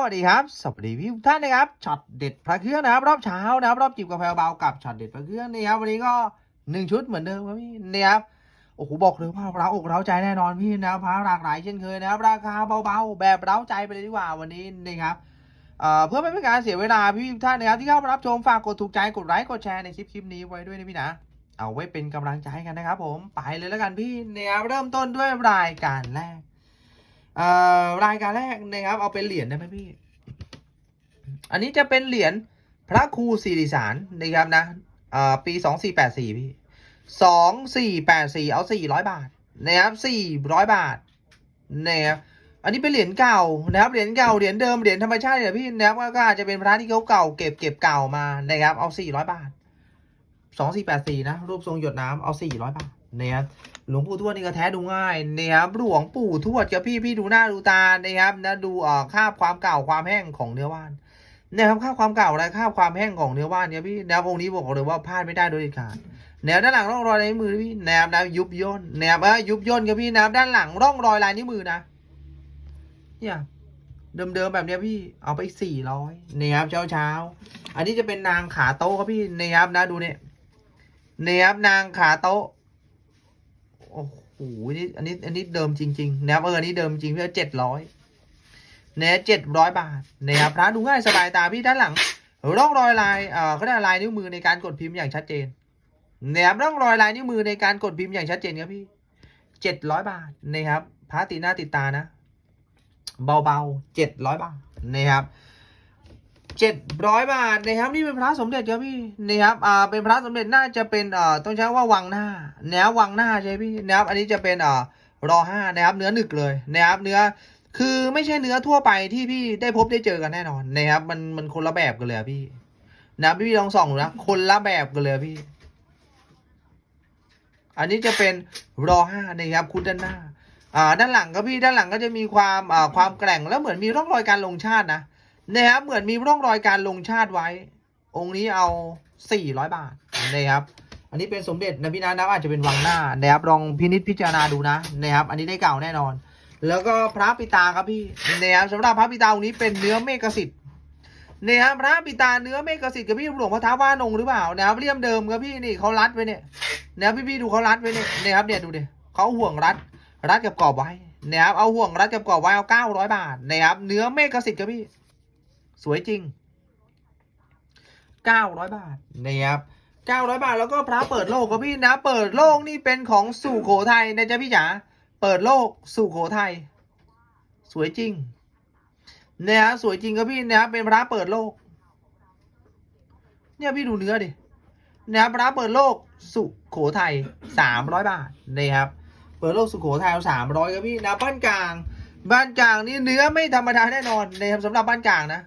วัสดีครับ สวัสดีพี่ทุกท่านนะครับช็อตเด็ดพระเครื่องนะครับ รอบเช้านะครับ รอบจิบกาแฟเบากับช็อตเด็ดพระเครื่องนะครับวันนี้ก็หนึ่งชุดเหมือนเดิมครับพี่นะครับโอ้โหบอกเลยว่าเราอกเราใจแน่นอนพี่นะครับพระหลากหลายเช่นเคยนะครับ ราคาเบาๆ แบบเราใจไปเลยดีกว่าวันนี้นะครับเอ่อเพื่อไม่เป็นการเสียเวลาพี่ทุกท่านนะครับที่เข้ามารับชมฝากกดถูกใจกดไลค์กดแชร์ในคลิปคลิปนี้ไว้ด้วยนะพี่นะเอาไว้เป็นกำลังใจกันนะครับ ผมไปเลยแล้วกันพี่นะครับเริ่มต้นด้วยรายการแรก รายการแรกนะครับ เอาเป็นเหรียญได้ไหมพี่ อันนี้จะเป็นเหรียญพระครูสิริสารนะครับนะปีสองสี่แปดสี่พี่สองสี่แปดสี่เอาสี่ร้อยบาทนะครับสี่ร้อยบาทนะครับอันนี้เป็นเหรียญเก่านะครับเหรียญเก่าเหรียญเดิมเหรียญธรรมชาติเนี่ยพี่นะครับก็อาจจะเป็นพระที่เขาเก่าเก็บเก็บเก่ามานะครับเอาสี่ร้อยบาทสองสี่แปดสี่นะรูปทรงหยดน้ำเอาสี่ร้อยบาทนะครับ หลวงปู่ทวดนี่ก็แท้ดูง่ายนะครับหลวงปู่ทวดกับพี่พี่ดูหน้าดูตานะครับนะดูเอ่อคาบความเก่าความแห้งของเนื้อว่านนะครับคาบความเก่าและคราบความแห้งของเนื้อว่านเนี่ยพี่แนวองค์นี้บอกเลยว่าพลาดไม่ได้โดยเด็ดขาดแนวด้านหลังร่องรอยลายนิ้วมือพี่แนวนะยุบย่นแนวเออยุบย่นกับพี่แนวด้านหลังร่องรอยลายนิ้วมือนะเนี่ยเดิมๆแบบเนี้ยพี่เอาไปสี่ร้อยนะครับเช้าเช้าอันนี้จะเป็นนางขาโต๊ะครับพี่นะครับนะดูเนี่ยนะครับนางขาโต๊ะ โอ้โหนี่อันนี้ อันนี้เดิมจริงๆนะครับเอออันนี้เดิมจริงเพื่อเจ็ดร้อยเนี่ยเจ็ดร้อยบาทนะครับพระดูง่ายสบายตาพี่ด้านหลังร่องรอยลายเอ่อเขาเรียกลายนิ้วมือในการกดพิมพ์อย่างชัดเจนนะครับร่องรอยลายนิ้วมือในการกดพิมพ์อย่างชัดเจนครับพี่เจ็ดร้อยบาทนะครับพระติหน้าติดตานะ เบาๆเจ็ดร้อยบาทนะครับ เจ็ดร้อยบาทนะครับนี่เป็นพระสมเด็จครับพี่นะครับอ่าเป็นพระสมเด็จน่าจะเป็นเอ่อต้องใช้ว่าวังหน้าแนววังหน้าใช่พี่นะครับอันนี้จะเป็นเอ่อรอห้านะครับเนื้อหนึกเลยนะครับเนื้อคือไม่ใช่เนื้อทั่วไปที่พี่ได้พบได้เจอกันแน่นอนนะครับมันมันคนละแบบกันเลยพี่นะพี่ลองส่องดูนะคนละแบบกันเลยพี่ อันนี้จะเป็นรอห้านะครับคุณด้านหน้าอ่าด้านหลังก็พี่ด้านหลังก็จะมีความอ่าความแกร่งแล้วเหมือนมีร่องรอยการลงชาตินะ นะครับเหมือนมีร่องรอยการลงชาติไว้ องค์นี้เอาสี่ร้อยบาทนะครับอันนี้เป็นสมเด็จนะพี่นะนะอาจจะเป็นวังหน้านะครับลองพินิจพิจารณาดูนะนะครับ อันนี้ได้เก่าแน่นอน แล้วก็พระปิตาครับพี่นะครับสำหรับพระปิตาองค์นี้เป็นเนื้อเมฆสิทธิ์นะครับพระปิตาเนื้อเมฆสิทธิ์กับพี่หลวงพ่อท้าวว่านงหรือเปล่านะครับเลี่ยมเดิมครับพี่นี่เขารัดไว้เนี่ยนะครับพี่พี่ดูเขารัดไว้เนี่ยนะครับเนี่ยดูเดิเขาห่วงรัดรัดกับกรอบไว้นะครับเอาห่วงรัดกับกรอบไว้เอาเก้าร้อยบาทนะครับเนื้อเมฆสิทธิ์ครับพี่ สวยจริงเก้าร้อยบาทนะครับเก้าร้อยบาทแล้วก็พระเปิดโลกครับพี่นะ เปิดโลกนี่เป็นของสู่โขทัยนะจ๊ะพี่จ๋าเปิดโลกสู่โขทัยสวยจริงนะฮะสวยจริงครับพี่นะครับเป็นพระเปิดโลก เนี่ยพี่ดูเนื้อดินะครับพระเปิดโลกสุโขทัยสามร้อยบาทนะครับเปิดโลกสุโขทัยเอาสามร้อยครับพี่นะบ้านกลาง บ้านกลางนี่เนื้อไม่ธรรมดาแน่นอนนะครับสำหรับบ้านกลางนะ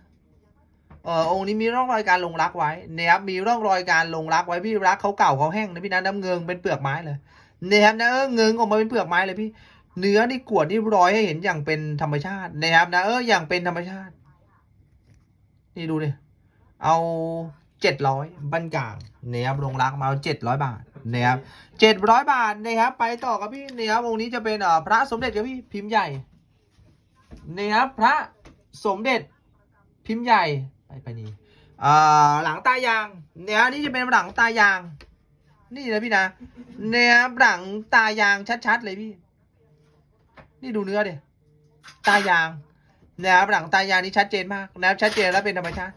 เออองค์นี้มีร่องรอยการลงรักไว้นะครับมีร่องรอยการลงรักไว้พี่รักเขาเก่าเขาแห้งนะพี่นะน้ำเงิงเป็นเปลือกไม้เลยนะครับนะเออเงิงออกมาเป็นเปลือกไม้เลยพี่ เนื้อนี่กวดนี่ร้อยให้เห็นอย่างเป็นธรรมชาตินะครับนะเอออย่างเป็นธรรมชาติ นี่ดูดิเอาเจ็ดร้อยบ้านกลางนะครับลงรักมาเจ็ดร้อยบาทนะครับเจ็ดร้อยบาทนะครับ ไปต่อครับพี่นี่ครับองค์นี้จะเป็นเอ่อพระสมเด็จครับพี่พิมพ์ใหญ่นี่ครับพระสมเด็จพิมพ์ใหญ่ ไปไปนี่อ่าหลังตายางเนี่ยนี่จะเป็นหลังตายาง นี่นะพี่นะเนี่ยหลังตายางชัดๆเลยพี่ นี่ดูเนื้อเดิตายางนะครับหลังตายางนี่ชัดเจนมากนะชัดเจนแล้วเป็นธรรมชาติ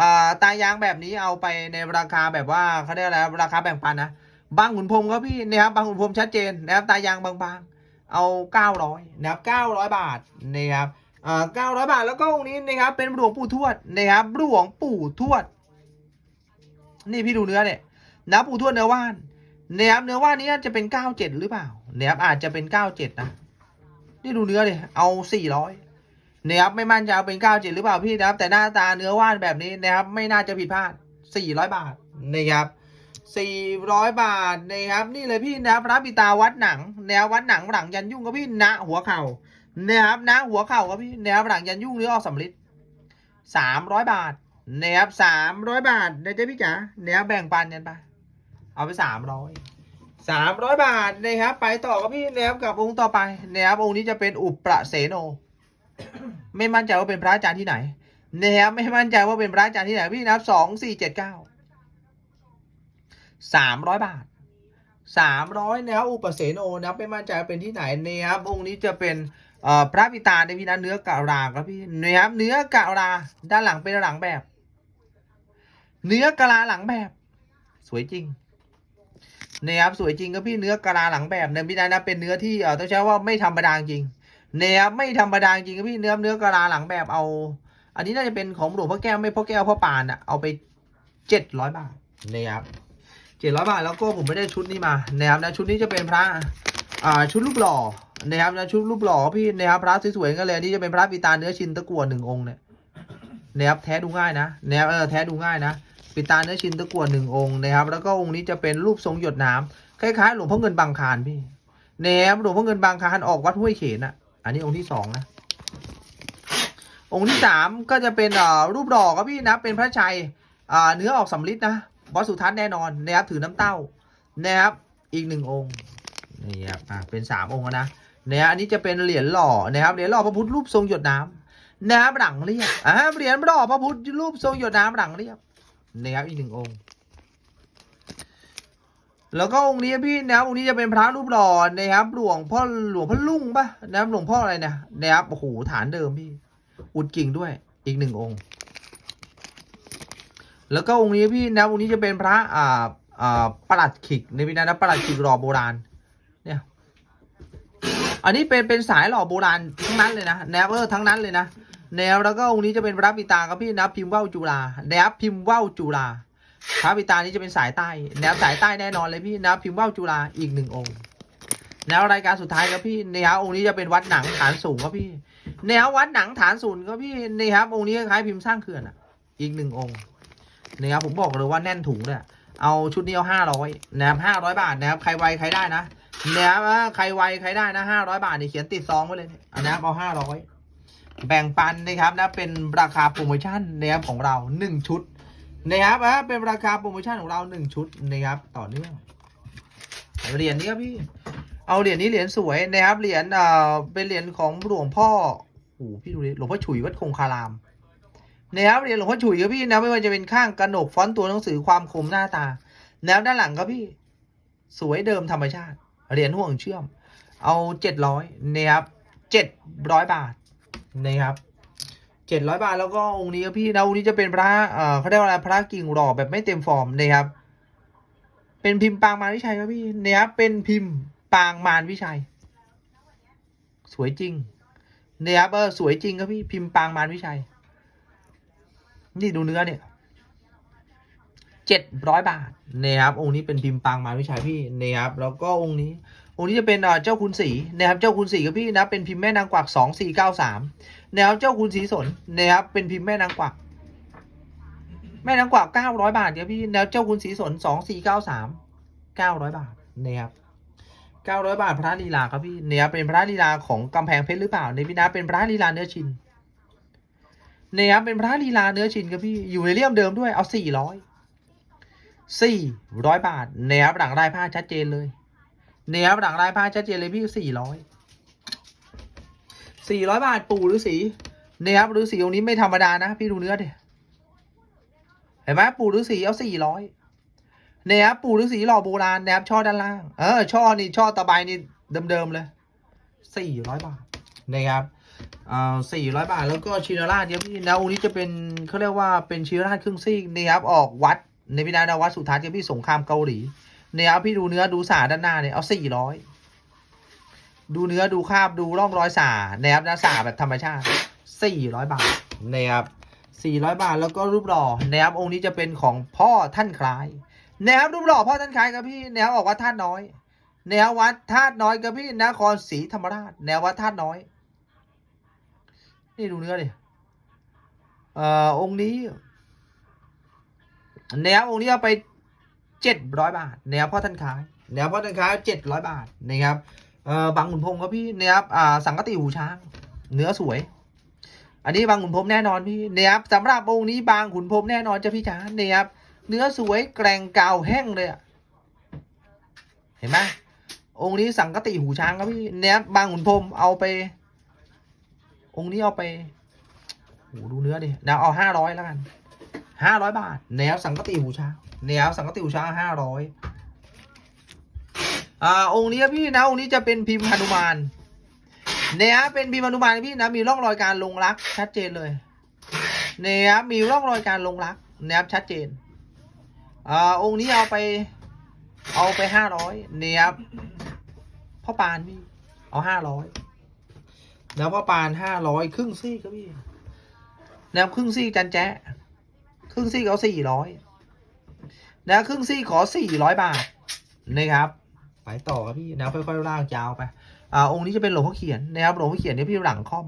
อ่าตายางแบบนี้เอาไปในราคาแบบว่าเขาเรียกอะไรราคาแบ่งปันนะบางขุนพรมครับพี่นะครับบางขุนพรมชัดเจนนะครับตายางบางๆเอาเก้าร้อยนะครับเก้าร้อยบาทนะครับ เอ่อเก้าร้อยบาทแล้วก็องค์นี้นะครับเป็นหลวงปู่ทวดนะครับหลวงปู่ทวด นี่พี่ดูเนื้อเนี่ยนะปู่ทวดเนื้อว่านนะครับเนื้อว่านนี้จะเป็นเก้าเจ็ดหรือเปล่านะครับอาจจะเป็นเก้าเจ็ดนะนี่ดูเนื้อเลยเอาสี่ร้อยนะครับไม่มั่นใจเอาเป็นเก้าเจ็ดหรือเปล่าพี่นะครับ แต่หน้าตาเนื้อว่านแบบนี้นะครับ ไม่น่าจะผิดพลาดสี่ร้อยบาทนะครับสี่ร้อยบาทนะครับ นี่เลยพี่นะพระปิตาวัดหนังแนววัดหนังหลังยันยุ่งครับพี่ณหัวเข่า นะครับณหัวเข่าครับพี่แนวหลังยันยุ่งเนื้อออกสำลิดสามร้อยบาทนะครับสามร้อยบาทนะจ๊ะพี่จ๋าแนวแบ่งปันกันไปเอาไปสามร้อยสามร้อยบาทนะครับ ไปต่อครับพี่แนวกับองค์ต่อไปแนวองค์นี้จะเป็นอุปประเสโน ไม่มั่นใจว่าเป็นพระอาจารย์ที่ไหนนะครับไม่มั่นใจว่าเป็นพระอาจารย์ที่ไหนพี่นะครับสองสี่เจ็ดเก้าสามร้อยบาทสามร้อยนะครับอุปเสนโอนะครับไม่มั่นใจว่าเป็นที่ไหนนะครับองค์นี้จะเป็น พระปิตาในพี่นะเนื้อกะราครับพี่นะครับเนื้อกะราด้านหลังเป็นหลังแบบ เนื้อกะลาหลังแบบ สวยจริงนะครับสวยจริงครับพี่เนื้อกะลาหลังแบบเนี่ยพี่นะนะเป็นเนื้อที่เอ่อต้องใช้ว่าไม่ธรรมดาจริงนะครับไม่ธรรมดาจริงครับพี่เนื้อเนื้อกะลาหลังแบบเอา อันนี้น่าจะเป็นของหลวงพ่อแก้วไม่พ่อแก้วพ่อปานอะเอาไปเจ็ดร้อยบาทนะครับเจ็ดร้อยบาทแล้วก็ผมไม่ได้ชุดนี้มานะครับนะชุดนี้จะเป็นพระอ่าชุดรูปหล่อ นะครับนะชุดรูปหล่อพี่นะครับพระสวยๆกันเลยนี่จะเป็นพระปิตาเนื้อชินตะกั่วหนึ่งองค์เนี่ยนะครับแท้ดูง่ายนะนะครับเออแท้ดูง่ายนะปิตาเนื้อชินตะกั่วหนึ่งองค์นะครับ แล้วก็องค์นี้จะเป็นรูปทรงหยดน้ำคล้ายๆหลวงพ่อเงินบางคารพี่นะครับหลวงพ่อเงินบางคารออกวัดห้วยเขนอะ อันนี้องค์ที่สองนะองค์ที่สามก็จะเป็นเอ่อรูปดอกครับพี่นะเป็นพระชัยอ่าเนื้อออกสำลิดนะวัดสุทัศน์แน่นอนนะครับถือน้ำเต้านะครับอีกหนึ่งองค์นี่ครับอ่าเป็นสามองค์นะ นะครับอันนี้จะเป็นเหรียญหล่อนะครับเหรียญหล่อพระพุทธรูปทรงหยดน้ำนะครับหลังเรียบอ่าเหรียญหล่อพระพุทธรูปทรงหยดน้ำหลังเรียบนะครับอีกหนึ่งองค์แล้วก็องค์นี้พี่นะครับองค์นี้จะเป็นพระรูปหล่อนะครับ หลวงพ่อหลวงพ่อลุ่งปะนะครับหลวงพ่ออะไรเนะนะครับโอ้โหฐานเดิมพี่ อุดกิ่งด้วยอีกหนึ่งองค์ แล้วก็องค์นี้พี่นะองค์นี้จะเป็นพระอ่าอ่าประหลัดขิกในพี่นะนะประหลัดขิกหล่อโบราณ อันนี้เป็นเป็นสายหล่อโบราณทั้งนั้นเลยนะแนวเออทั้งนั้นเลยนะแนวแล้วก็องค์นี้จะเป็นพระปิตาครับพี่นะพิมพ์ว่าวจุฬาแนวพิมพ์ว่าวจุฬาพระปิตานี้จะเป็นสายใต้ แนวสายใต้แน่นอนเลยพี่นะพิมพ์ว่าวจุฬาอีกหนึ่งองค์แนวรายการสุดท้ายครับพี่แนวองค์นี้จะเป็นวัดหนังฐานสูงครับพี่แนววัดหนังฐานศูนย์ครับพี่นี่ครับองค์นี้คล้ายพิมพ์สร้างเขื่อนอะ อีกหนึ่งองค์นี่ครับผมบอกเลยว่าแน่นถุงเลยเอาชุดนี้เอาห้าร้อยนะครับห้าร้อยบาทนะครับใครไวใครได้นะ เนะครับว่าใครไวใครได้นะห้าร้อยบาทนี่เขียนติดซองไว้เลยอันนะครับเอาห้าร้อยแบ่งปันนะครับนะเป็นราคาโปรโมชั่นนะครับของเราหนึ่งชุดนะครับอะเป็นราคาโปรโมชั่นของเราหนึ่งชุดนะครับต่อเนื่องเหรียญนี้ครับพี่ เอาเหรียญนี้เหรียญสวยนะครับเหรียญเอ่อเป็นเหรียญของหลวงพ่อโอ้พี่ดูดิหลวงพ่อฉุยวัดคงคารามนะครับเหรียญหลวงพ่อฉุยครับพี่นะไม่ว่าจะเป็นข้างกระหนกฟอนต์ตัวหนังสือความคมหน้าตาแนวด้านหลังครับพี่ สวยเดิมธรรมชาติ เหรียญห่วงเชื่อม เอาเจ็ดร้อยนะครับเจ็ดร้อยบาทนะครับเจ็ดร้อยบาทแล้วก็องค์นี้ครับพี่นะองค์นี้จะเป็นพระเอ่อเขาเรียกว่าอะไรพระกิ่งหล่อแบบไม่เต็มฟอร์มนะครับ เป็นพิมพ์ปางมารวิชัยครับพี่นะครับเป็นพิมพ์ปางมารวิชัย สวยจริงเนี่ยครับเออสวยจริงครับพี่พิมพ์ปางมารวิชัย นี่ดูเนื้อเนี่ย เจ็ดร้อยบาทเนี่ยครับองค์นี้เป็นพิมพ์ปางมาวิชัยพี่เนี่ยครับแล้วก็องค์นี้ องค์นี้จะเป็นเอ่อเจ้าคุณศรีนะครับเจ้าคุณศรีครับพี่นะเป็นพิมพ์แม่นางกวักสองสี่เก้าสามนะครับเจ้าคุณศรีสนนะครับเป็นพิมพ์แม่นางกวัก แม่นางกวักเก้าร้อยบาทครับพี่แล้วเจ้าคุณศรีสนสองสี่เก้าสามเก้าร้อยบาทนะครับเก้าร้อยบาทพระลีลาครับพี่เนี่ยเป็นพระลีลาของกำแพงเพชรหรือเปล่าในพี่นะเป็นพระลีลาเนื้อชินเนี่ยเป็นพระลีลาเนื้อชินครับพี่อยู่ในเลี่ยมเดิมด้วยเอาสี่ร้อย สี่ร้อยบาทเนี่ยหลังลายผ้าชัดเจนเลยเนี่ยหลังลายผ้าชัดเจนเลยพี่สี่ร้อยสี่ร้อยบาทปู่ฤาษีเนี่ยครับฤาษีองค์นี้ไม่ธรรมดานะ พี่ดูเนื้อดิเห็นไหมปู่ฤาษีเอาสี่ร้อยเนี่ยครับปู่ฤาษีหล่อโบราณนะครับช่อด้านล่าง เออช่อนี่ช่อตะไบนี่เดิมๆเลยสี่ร้อยบาทนะครับอ่าสี่ร้อยบาทแล้วก็ชินาราชเนี่ยพี่นะองค์นี้จะเป็นเขาเรียกว่าเป็นชินาราชครึ่งซีกนะครับออกวัด ในพินาวัดสุทัศน์ที่พี่สงครามเกาหลีเนี่ยครับพี่ดูเนื้อดูสาด้านหน้าเนี่ยเอาสี่ร้อยดูเนื้อดูคราบดูร่องรอยสานะครับนะสาแบบธรรมชาติสี่ร้อยบาทนะครับสี่ร้อยบาทแล้วก็รูปหล่อนะครับองค์นี้จะเป็นของพ่อท่านคล้ายแนวรูปหล่อพ่อท่านคล้ายครับพี่แนวออกวัดธาตุน้อยแนววัดธาตุน้อยครับพี่นครศรีธรรมราชแนววัดธาตุน้อย นี่ดูเนื้อดิเอ่อองค์นี้ แนวองค์นี้เอาไปเจ็ดร้อยบาทแนวพ่อท่านค้ายแนวพ่อท่านค้ายเจ็ดร้อยบาทนะครับเอ่อบางขุนพรมครับพี่นะครับอ่าสังกติหูช้าง เนื้อสวย อันนี้บางขุนพรมแน่นอนพี่นะครับสำหรับองค์นี้บางขุนพรมแน่นอนจะพี่จ๋านะครับเนื้อสวยแกร่งเก่าแห้งเลยอะเห็นไหมองค์นี้สังกติหูช้างครับพี่เนี้ยบางขุนพรมเอาไป องค์นี้เอาไปโหดูเนื้อดิเดี๋ยวเอาห้าร้อยแล้วกัน ห้าร้อยบาท แนวสังกติหูช้างแนวสังกติหูช้างห้าร้อยอ่าองค์นี้ครับพี่นะองค์นี้จะเป็นพิมพ์หนุมานเนี่ยเป็นพิมพ์หนุมานพี่นะมีร่องรอยการลงรัก ชัดเจนเลยเนี่ยมีร่องรอยการลงรักเนี่ยชัดเจนอ่าองค์นี้เอาไป เอาไปห้าร้อยเนี่ยพ่อปานพี่เอาห้าร้อยแล้วพ่อปานห้าร้อยครึ่งซี่ครับพี่แล้วครึ่งซี่จันแจ๊ ครึ่งซี่เขาสี่ร้อยนะครึ่งซี่ขอสี่ร้อยบาทนะครับไปต่อครับพี่นะค่อยๆลากยาวไปอ่าองค์นี้จะเป็นหลวงพ่อเขียนนะครับหลวงพ่อเขียนเนี่ยพี่หลังค่อม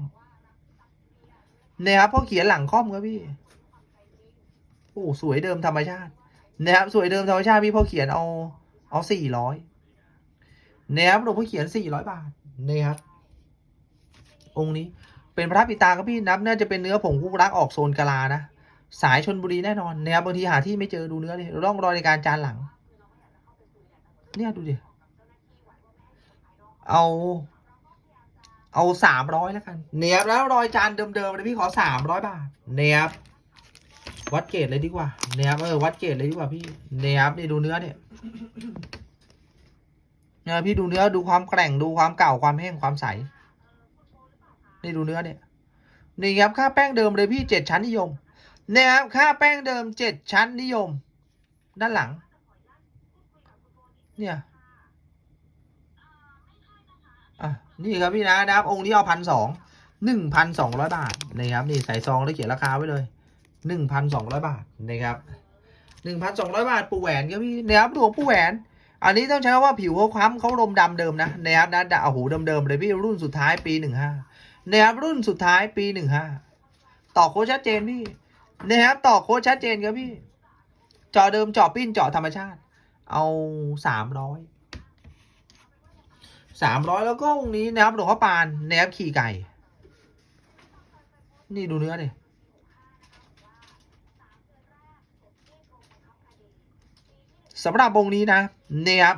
นะครับพ่อเขียนหลังค่อมครับพี่โอ้สวยเดิมธรรมชาตินะครับสวยเดิมธรรมชาติพี่พ่อเขียนเอาเอาสี่ร้อยนะครับหลวงพ่อเขียนสี่ร้อยบาทนะครับองค์นี้เป็นพระปิตาครับพี่นับน่าจะเป็นเนื้อผงคุกรักออกโซนกะลานะ สายชนบุรีแน่นอนนะครับบางทีหาที่ไม่เจอดูเนื้อเลยร่องรอยในการจานหลัง เนี่ยดูดิเอา เอาสามร้อยแล้วกันเนียบแล้วรอยจานเดิมๆเลยพี่ขอสามร้อยบาทเนียบวัดเกรดเลยดีกว่าเนียบเออวัดเกรดเลยดีกว่าพี่เนียบนี่ดูเนื้อเนี่ยเนี่ยพี่ดูเนื้อดูความแกร่งดูความเก่าความแห้งความใสนี่ดูเนื้อเนี่ยนี่ครับค่าแป้งเดิมเลยพี่เจ็ดชั้นนิยม นี่ยครับค่าแป้งเดิมเจ็ดชั้นนิยม ด้านหลัง เนี่ยอะนี่ครับพี่นะนะครับ องค์นี้เอาพันสองหนึ่งพันสองร้อยบาทนะครับนี่ใส่ซองแล้วเขียนราคาไว้เลยหนึ่งพันสองร้อยบาทนะครับหนึ่งพันสองร้อยบาทปูแหวนครับพี่นะครับหลวงปูแหวน อันนี้ต้องใช้คำว่าผิวเขาคล้ำเขาลมดำเดิมนะนะครับนะดะโอ้โหเดิมๆเลยพี่รุ่นสุดท้ายปีหนึ่งห้านะครับรุ่นสุดท้ายปีหนึ่งห้าต่อโค้ดชัดเจนพี่ นะครับต่อโค้ดชัดเจนครับพี่เจาะเดิมเจาะปิ้นเจาะธรรมชาติ เอาสามร้อยสามร้อยแล้วก็องนี้นะครับหลวงพ่อปานนะครับขี่ไก่ นี่ดูเนื้อดิสำหรับองนี้นะเนะครับ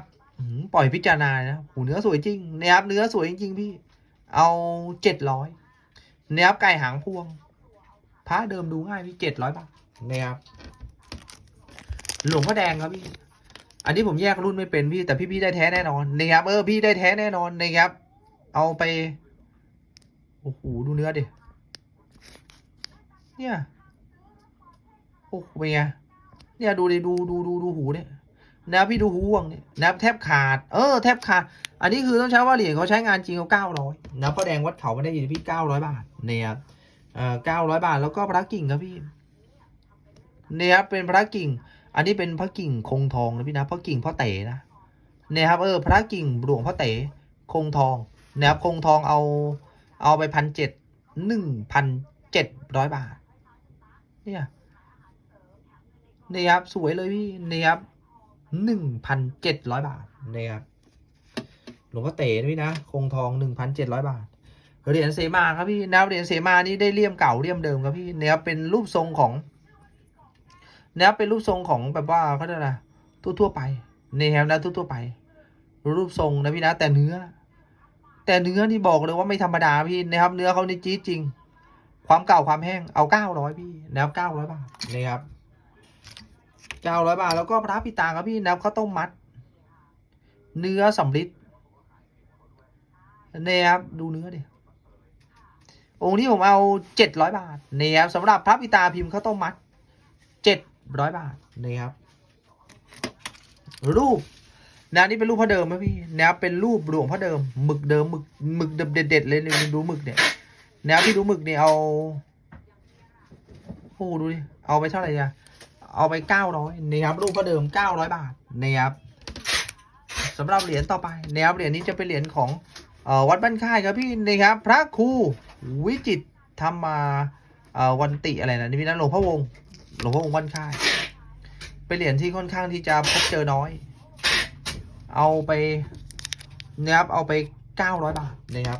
ปล่อยพิจารณานะหูเนื้อสวยจริงเนะครับเนื้อสวยจริงๆพี่ เอาเจ็ดร้อยเนะครับไก่หางพวง พระเดิมดูง่ายพี่เจ็ดร้อยบาทนะครับ หลวงพ่อแดงครับพี่ อันนี้ผมแยกรุ่นไม่เป็นพี่แต่พี่พี่ได้แท้แน่นอนนะครับเออพี่ได้แท้แน่นอนนะครับ เอาไปโอ้โหดูเนื้อดิเนี่ยโอ้โหเป็นไงเนี่ยดูดิดูดูดูดูหูเนี่ยนะพี่ดูหูห่วงเนี่ยนะแทบขาด เออแทบขาด อันนี้คือต้องใช้ว่าเหรียญเขาใช้งานจริงเขาเก้าร้อยนะพ่อแดงวัดเขาไม่ได้ยินพี่เก้าร้อยบาทเนี่ย เออเก้าร้อยบาท แล้วก็พระกิ่งครับพี่เนี่ยครับเป็นพระกิ่ง อันนี้เป็นพระกิ่งคงทองนะพี่นะพระกิ่งพ่อเต๋นะเนี่ยครับเออพระกิ่งหลวงพ่อเต๋คงทองเนะครับคงทองเอาเอาไปพันเจ็ดหนึ่งพันเจ็ดร้อยบาท เนี่ยเนี่ยครับสวยเลยพี่เนี่ยครับหนึ่งพันเจ็ดร้อยบาทเนี่ยครับหลวงพ่อเต๋นะพี่นะคงทองหนึ่งพันเจ็ดร้อยบาท เหรียญเสมาครับพี่นะเหรียญเสมานี่ได้เลี่ยมเก่าเลี่ยมเดิมครับพี่นะครับเป็นรูปทรงของนะครับเป็นรูปทรงของแบบว่าเขาเรียกอะไรทั่วๆไปนี่ครับนะทั่วๆไป รูปทรงนะพี่นะแต่เนื้อ แต่เนื้อนี่บอกเลยว่าไม่ธรรมดาพี่นะครับ เนื้อเขานี่จี๊ดจริง ความเก่าความแห้งเอาเก้าร้อยพี่นะครับเก้าร้อยบาทนี่ครับเก้าร้อยบาทแล้วก็พระพิตาครับพี่นะครับข้าวต้มมัด เนื้อสำลิดนี่ครับดูเนื้อดิ องค์นี้ผมเอาเจ็ดร้อยบาทนี่ครับสำหรับพระพิตาพิมพ์ข้าวต้มมัดเจ็ดร้อยบาทนี่ครับ รูปนะนี่เป็นรูปพระเดิมไหมพี่นะครับเป็นรูปหลวงพระเดิมหมึกเดิมหมึกหมึกเด็ดๆเลยนี่ดูหมึกเนี่ยนะครับพี่ดูหมึกเนี่ยเอาโอ้ดูดิเอาไปเท่าไหร่อะเอาไปเก้าร้อยนี่ครับรูปพระเดิมเก้าร้อยบาทนี่ครับสำหรับเหรียญต่อไปนะครับเหรียญนี้จะเป็นเหรียญของวัดบ้านค่ายครับพี่นี่ครับ พระครู วิจิตธรรมาวันติอะไรนะนี่พี่นะหลวงพ่อวงหลวงพ่อองค์บ้านค่ายเป็นเหรียญที่ค่อนข้างที่จะพบเจอน้อย เอาไปนะครับเอาไปเก้าร้อยบาทนะครับ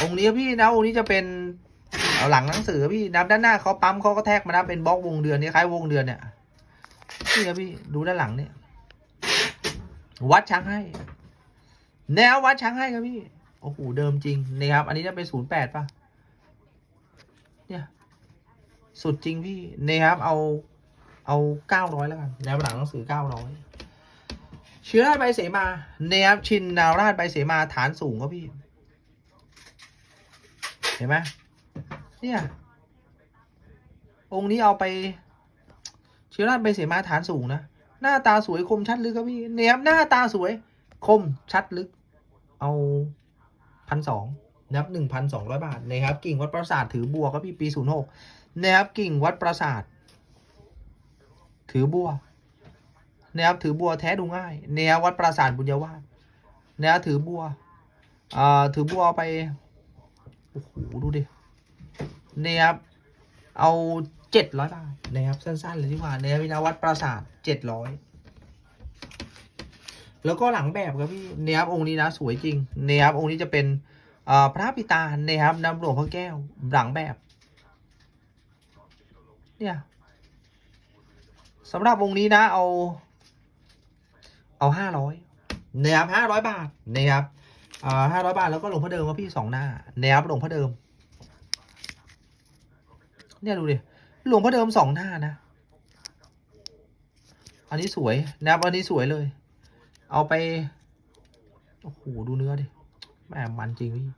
องค์นี้พี่นะองค์นี้จะเป็นเอาหลังหนังสือพี่นะด้านหน้าเขาปั๊มเขาก็แทกมานะเป็นบล็อกวงเดือนนี่คล้ายวงเดือนเนี่ยนี่ครับพี่ดูด้านหลังเนี่ย วัดช้างให้ แนววัดช้างให้ครับพี่ โอ้โห เดิมจริงนะครับ อันนี้จะเป็นศูนย์แปดป่ะ เนี่ย สุดจริงพี่นะครับ เอา เอาเก้าร้อยแล้วกันแนวหลังหนังสือเก้าร้อยเชื้อราชใบเสมานะครับชินนาราชใบเสมาฐานสูงครับพี่ เห็นไหมเนี่ย องค์นี้เอาไป เชื้อราชใบเสมาฐานสูงนะ หน้าตาสวยคมชัดลึกครับพี่ เนี่ยครับหน้าตาสวย คมชัดลึก เอา พันสองนะครับหนึ่งพันสองร้อยบาทนะครับ กิ่งวัดประสาทถือบัวครับพี่ปีศูนย์หกนะครับกิ่งวัดประสาท ถือบัวนะครับถือบัวแท้ดูง่ายนะครับวัดประสาทบุญยวาสนะครับถือบัวอ่าถือบัวไปโอ้โหดูดินะครับเอาเจ็ดร้อยบาทนะครับสั้นๆเลยดีกว่านะครับวินาวัดประสาทเจ็ดร้อย แล้วก็หลังแบบครับพี่เนี่ยครับองค์นี้นะสวยจริงเนี่ยครับองค์นี้จะเป็นพระปิตาเนี่ยครับน้ำหลวงพระแก้วหลังแบบ เนี่ยสำหรับองค์นี้นะเอา เอาห้าร้อยเนี่ยครับห้าร้อยบาทเนี่ยครับห้าร้อยบาทแล้วก็หลวงพ่อเดิมครับพี่สองหน้าเนี่ยครับหลวงพ่อเดิม เนี่ยดูดิหลวงพ่อเดิมสองหน้านะ อันนี้สวยนะครับอันนี้สวยเลย เอาไป โอ้โห ดูเนื้อดิแม่มันจริงพี่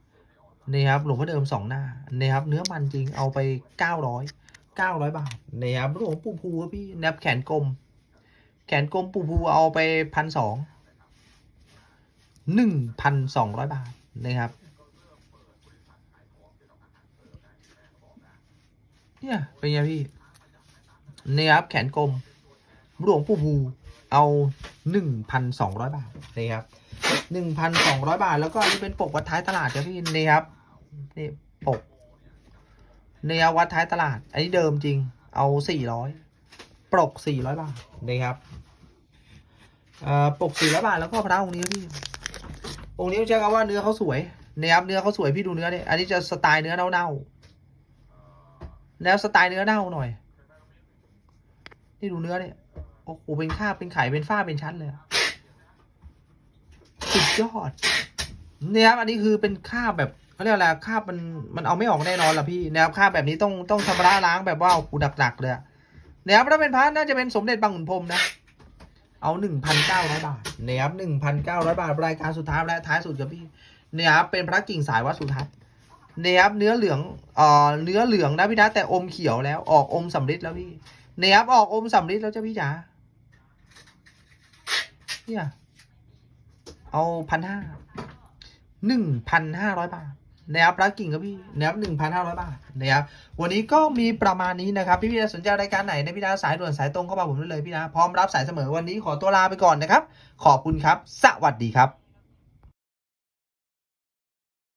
นี่ครับหลวงพ่อเดิมสองหน้านี่ครับ เนื้อมันจริงเอาไปเก้าร้อยเก้าร้อยบาทนี่ครับหลวงปู่ภูพี่แนบแขนกลม แขนกลมปู่ภูเอาไปพันสองหนึ่งพันสองร้อยบาทนะครับ เนี่ยเป็นไงพี่นี่ครับแขนกลมหลวงปู่ภู เอาหนึ่งพันสองร้อยบาทนี่ครับหนึ่งพันสองร้อยบาท แล้วก็อันนี้เป็นปกวัดท้ายตลาดครับพี่นี่ครับนี่ปกนี่ครับวัดท้ายตลาด อันนี้เดิมจริง เอาสี่ร้อยปกสี่ร้อยบาทนี่ครับเอ่อปกสี่ร้อยบาทแล้วก็พระองค์นี้พี่องค์นี้ใช้คำว่าเนื้อเขาสวยนี่ครับเนื้อเขาสวยพี่ดูเนื้อเนี่ยอันนี้จะสไตล์เนื้อเน่าๆแล้วสไตล์เนื้อเน่าหน่อย นี่ดูเนื้อเนี่ย โอ้โหเป็นข้าบเป็นไข่เป็นฝ้าเป็นชั้นเลยอะสุดยอดเนี่ยครับอันนี้คือเป็นข้าบแบบเขาเรียกอะไรข้าบมันมันเอาไม่ออกแน่นอนล่ะพี่นะครับข้าบแบบนี้ต้องต้องชำระล้างแบบว่าโอ้โหหนักๆเลยอะเนี่ยครับถ้าเป็นพระน่าจะเป็นสมเด็จบางขุนพรหมนะ เอาหนึ่งพันเก้าร้อยบาทเนี่ยครับหนึ่งพันเก้าร้อยบาทรายการสุดท้ายและท้ายสุดครับพี่เนี่ยครับเป็นพระกิ่งสายวัดสุทัศน์เนี่ยครับเนื้อเหลืองเอ่อเนื้อเหลืองนะพี่นะแต่อมเขียวแล้วออกอมสำริดแล้วพี่เนี่ยครับออกอมสำริดแล้วจ้าพี่จ๋า เนี่ยเอาพันห้าหนึ่งพันห้าร้อยบาทนะครับรักกิ่งครับพี่นะครับหนึ่งพันห้าร้อยบาทนะครับวันนี้ก็มีประมาณนี้นะครับ พี่พี่สนใจรายการไหนนะพี่นะสายด่วนสายตรงเข้ามาผมได้เลยพี่นะพร้อมรับสายเสมอวันนี้ขอตัวลาไปก่อนนะครับ ขอบคุณครับ สวัสดีครับ